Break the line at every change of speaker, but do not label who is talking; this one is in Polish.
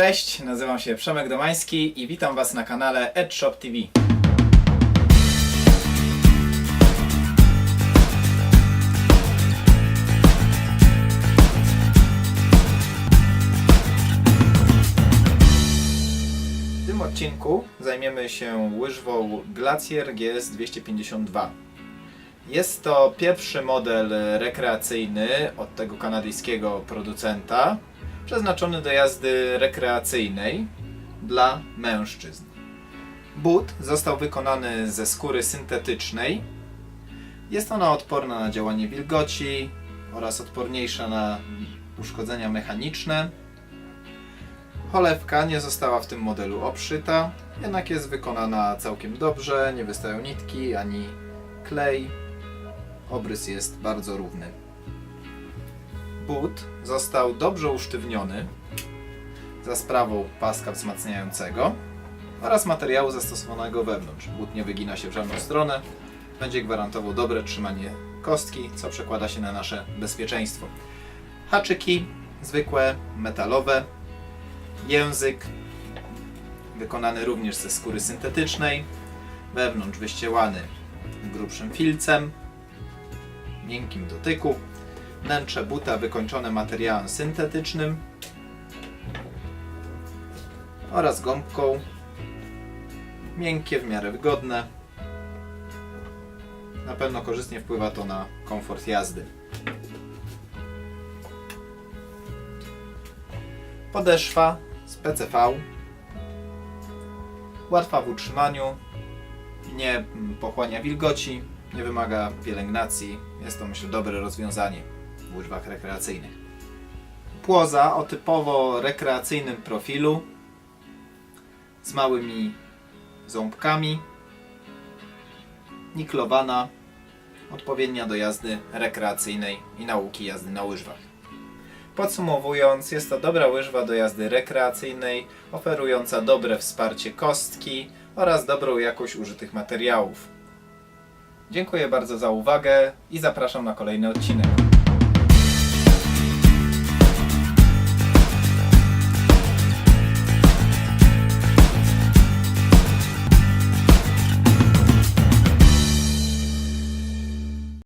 Cześć, nazywam się Przemek Domański i witam Was na kanale EdShop TV. W tym odcinku zajmiemy się łyżwą Glacier GS 252. Jest to pierwszy model rekreacyjny od tego kanadyjskiego producenta, przeznaczony do jazdy rekreacyjnej dla mężczyzn. But został wykonany ze skóry syntetycznej. Jest ona odporna na działanie wilgoci oraz odporniejsza na uszkodzenia mechaniczne. Cholewka nie została w tym modelu obszyta, jednak jest wykonana całkiem dobrze, nie wystają nitki ani klej. Obrys jest bardzo równy. But został dobrze usztywniony za sprawą paska wzmacniającego oraz materiału zastosowanego wewnątrz. But nie wygina się w żadną stronę, będzie gwarantował dobre trzymanie kostki, co przekłada się na nasze bezpieczeństwo. Haczyki zwykłe, metalowe, język wykonany również ze skóry syntetycznej, wewnątrz wyścielany grubszym filcem, miękkim dotyku, wnętrze buta wykończone materiałem syntetycznym oraz gąbką, miękkie, w miarę wygodne. Na pewno korzystnie wpływa to na komfort jazdy. Podeszwa z PCV. Łatwa w utrzymaniu, nie mm, pochłania wilgoci, nie wymaga pielęgnacji. Jest to myślę dobre rozwiązanie w łyżwach rekreacyjnych. Płoza o typowo rekreacyjnym profilu z małymi ząbkami, niklowana, odpowiednia do jazdy rekreacyjnej i nauki jazdy na łyżwach. Podsumowując, jest to dobra łyżwa do jazdy rekreacyjnej, oferująca dobre wsparcie kostki oraz dobrą jakość użytych materiałów. Dziękuję bardzo za uwagę i zapraszam na kolejny odcinek.